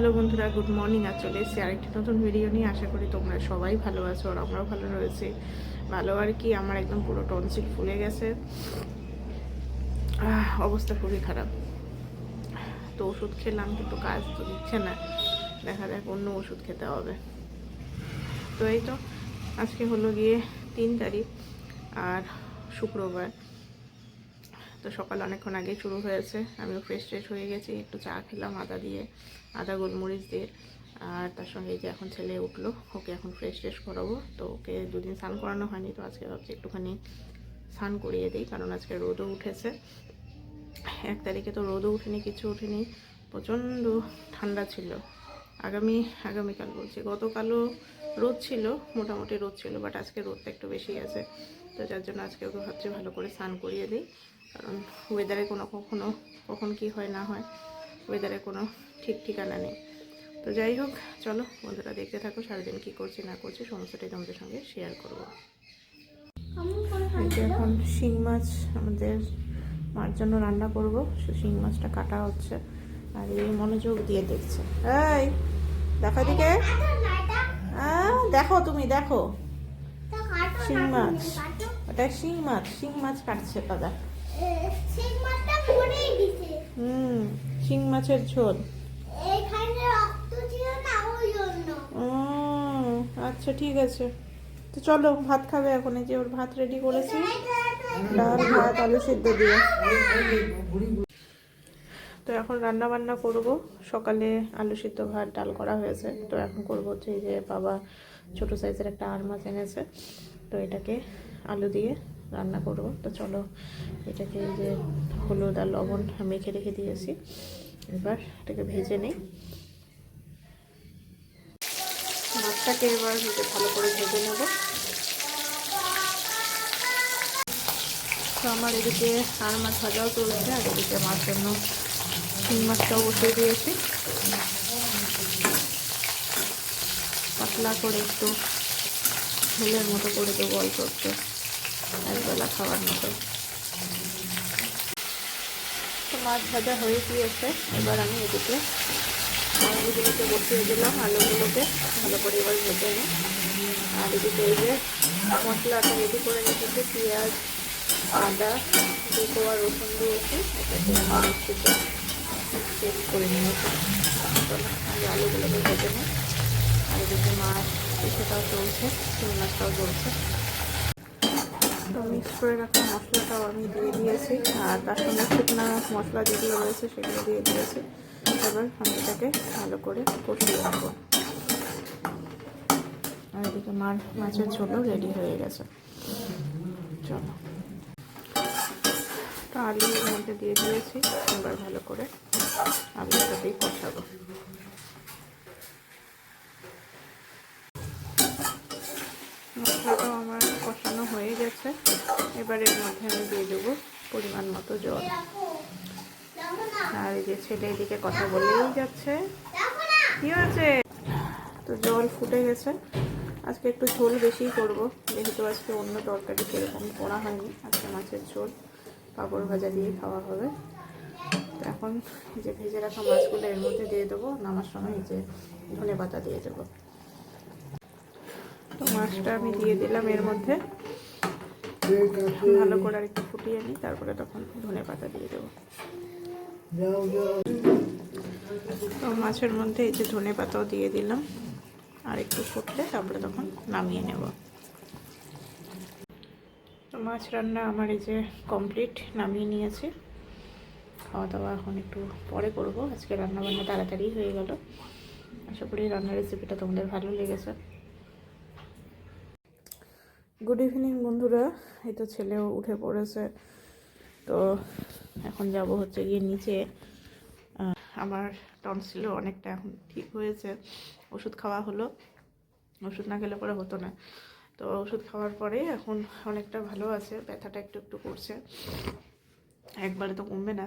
Hello বন্ধুরা, good morning. আর চলে এসেছি আরেকটি নতুন ভিডিও নিয়ে। আশা করি তোমরা সবাই ভালো আছো আর আমরাও ভালো রয়েছি। ভালো আর কি, আমার একদম পুরো টনসিল ফুলে গেছে। অবস্থা খুবই খারাপ। তো ওষুধ খেলাম, কিন্তু কাজ তো দিচ্ছে না। দেখা যাক অন্য ওষুধ খেতে হবে। তো এই তো, আজকে হলো গিয়ে তিন তারিখ, আর শুক্রবার। তো সকাল অনেকক্ষণ আগে শুরু হয়েছে। আমিও ফ্রেশ ট্রেশ হয়ে গেছি, একটু চা খেলাম, আদা দিয়ে, আদা গোলমরিচ দিয়ে। আর তার সঙ্গে যে এখন ছেলে উঠল, ওকে এখন ফ্রেশ ট্রেশ করাবো। তো ওকে দুদিন স্নান করানো হয়নি, তো আজকে ভাবছি একটুখানি স্নান করিয়ে দিই, কারণ আজকে রোদও উঠেছে। এক তারিখে তো রোদও উঠেনি, কিছু উঠেনি, প্রচণ্ড ঠান্ডা ছিল। আগামী, আগামীকাল বলছি, গতকালও রোদ ছিল, মোটামুটি রোদ ছিল বাট আজকে রোদটা একটু বেশি আছে। তো যার জন্য আজকে ওকে ভাবছি ভালো করে স্নান করিয়ে দিই। কারণ ওয়েদারে কোনো কখনো, কখন কি হয় না হয় ওয়েদারে কোনো ঠিক ঠিকানা নেই। তো যাই হোক, চলো বন্ধুরা দেখতে থাকো সারাদিন কি করছি না করছি, সমস্তটাই তোমাদের সঙ্গে শেয়ার করব। এখন শিং মাছ আমাদের মার জন্য রান্না করব, সে শিং মাছটা কাটা হচ্ছে, আর এই মনোযোগ দিয়ে দেখছে। এই, দেখো দিকে দেখো তুমি, দেখো। শিং মাছ, ওটা শিং মাছ শিং মাছ কাটছে দাদা হুম শিং মাছের ঝোল। উম, আচ্ছা ঠিক আছে। তো চলো ভাত খাবে এখন। এই যে ওর ভাত রেডি করেছি। ডাল ভাত আলু সিদ্ধ দিয়ে। তো এখন রান্না বান্না করব। সকালে আলু সিদ্ধ ভাত ডাল করা হয়েছে। তো এখন করব হচ্ছে এই যে বাবা ছোট সাইজের একটা আর মাছ এনেছে। তো এটাকে আলু দিয়ে রান্না করব। তো চলো, এটাকে এই যে হলুদ আর লবণ মেখে রেখে দিয়েছি এবার এটাকে ভেজে নিই। মাছটাকে এবার ভালো করে ভেজে নেব। তো আমার এদিকে আর মাছ ভাজাও চলছে, আর এদিকে মাছ জন্য শিং মাছটাও বসিয়ে দিয়েছি। পাতলা করে একটু ঝোলের মতো করে দেবো অল্প একটু। একবেলা খাওয়ার মতো। তো মাছ ভাজা হয়ে গিয়েছে। এবার আমি এদিকে আলুগুলোকে বসিয়ে দিলাম। আলুগুলোকে ভালো করে এবার ভেজে নিই। আর এদিকে এই যে মশলাটা রেডি করে রেখেছি, পেঁয়াজ, আদা আর রসুন দিয়েছি। এটাকে আমি মিক্সিতে পেস্ট করে নিয়েছি। আমি আলুগুলোকে ভেজে নিই। আর এদিকে মাছ সেটাও চলছে শিং মাছটাও চলছে। তো মিক্স করে রাখা মশলাটাও আমি দিয়ে দিয়েছি। আর তার সঙ্গে শুকনো মশলা যেগুলো রয়েছে সেগুলো দিয়ে দিয়েছি। এবার আমি এটাকে ভালো করে কষিয়ে রাখব আর এদিকে মাছের ঝোলও রেডি হয়ে গেছে। চলো। তো আলুর মধ্যে দিয়ে দিয়েছি। এবার ভালো করে আলুর সাথেই কষাবো মশলাটাও আমার কষানো হয়ে গেছে এবার এর মধ্যে আমি দিয়ে দেবো পরিমাণ মতো জল। আর এই যে ছেলে এদিকে কথা বলেই যাচ্ছে। কি হয়েছে? তো জল ফুটে গেছে। আজকে একটু ঝোল বেশিই করব, যেহেতু আজকে অন্য তরকারি সেরকম করা হয়নি। আজকে মাছের ঝোল, পাঁপড় ভাজা দিয়ে খাওয়া হবে। তো এখন যে ভেজে রাখা মাছগুলো এর মধ্যে দিয়ে দেবো নামার সময় এই যে ধনে পাতা দিয়ে দেবো। তো মাছটা আমি দিয়ে দিলাম এর মধ্যে। ভালো করে আর একটু ফুটিয়ে নিই, তারপরে তখন ধনে পাতা দিয়ে দেবো। তো মাছের মধ্যে এই যে ধনে পাতাও দিয়ে দিলাম, আর একটু ফুটলে তারপরে তখন নামিয়ে নেব। তো মাছ রান্না আমার এই যে কমপ্লিট নামিয়ে নিয়েছি। খাওয়া দাওয়া এখন একটু পরে করব, আজকে রান্না বান্না তাড়াতাড়ি হয়ে গেল। আশা করি রান্নার রেসিপিটা তোমাদের ভালো লেগেছে। গুড ইভিনিং বন্ধুরা। এই তো ছেলেও উঠে পড়েছে। তো এখন যাব হচ্ছে গিয়ে নিচে। আমার টনসিল অনেকটা, এখন ঠিক হয়েছে। ওষুধ খাওয়া হলো। ওষুধ না খেলে পরে হতো না। তো ওষুধ খাওয়ার পরে এখন অনেকটা ভালো আছে। ব্যথাটা একটু একটু করছে। একবারে তো কমবে না।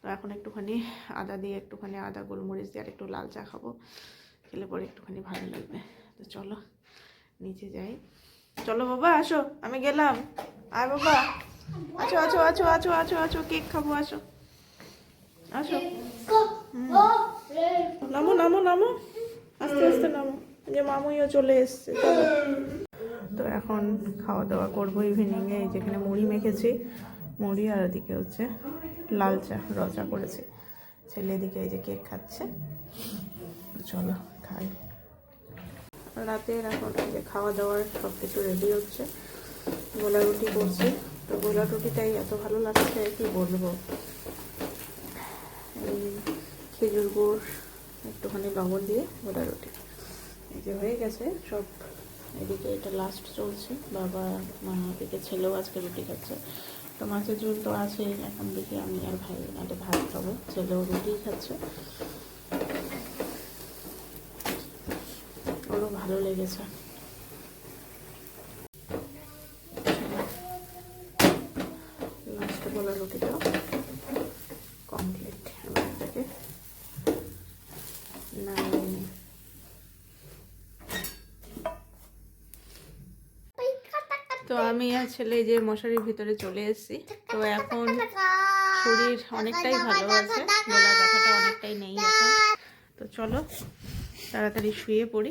তো এখন একটুখানি আদা দিয়ে একটুখানি আদা, গোলমরিচ দিয়ে আর একটু লাল চা খাব। খেলে পরে একটুখানি ভালো লাগবে। তো চলো, নিচে যাই। চলো বাবা, আসো, আমি গেলাম। আয় বাবা। আছো আছো আছো আছো আছো আছো, কেক খাব, আসো। আসো। নামো নামো নামো। আস্তে আস্তে নামো। যে মামুইও চলে এসছে তো এখন খাওয়া দাওয়া করব ইভিনিংয়ে যেখানে মুড়ি মেখেছি। মুড়ি আর ওদিকে হচ্ছে লাল চা, রচা করেছি। ছেলে এদিকে এই যে কেক খাচ্ছে। চলো, খাই। রাতের এখন যে খাওয়া দাওয়ার সব কিছু রেডি হচ্ছে। গোলা রুটি করছি। তো গোলা রুটিটাই এত ভালো লাগছে কি বলব? এই খেজুর গুড়, একটুখানি লবণ দিয়ে গোলা রুটি। এই যে হয়ে গেছে সব। এদিকে এটা লাস্ট চলছে। বাবা, মা, এদিকে ছেলেও আজকে রুটি খাচ্ছে। তো মাছের ঝোল তো আছে এখন দেখি আমি আর ভাই একটা ভাত খাব। ছেলেও রুটি খাচ্ছে। ওরও ভালো লেগেছে। তো আমি আর ছেলে যে মশারির ভিতরে চলে এসেছি। তো এখন শরীর অনেকটাই ভালো আছে গলা ব্যথাটা অনেকটাই নেই এখন। তো চলো, তাড়াতাড়ি শুয়ে পড়ি।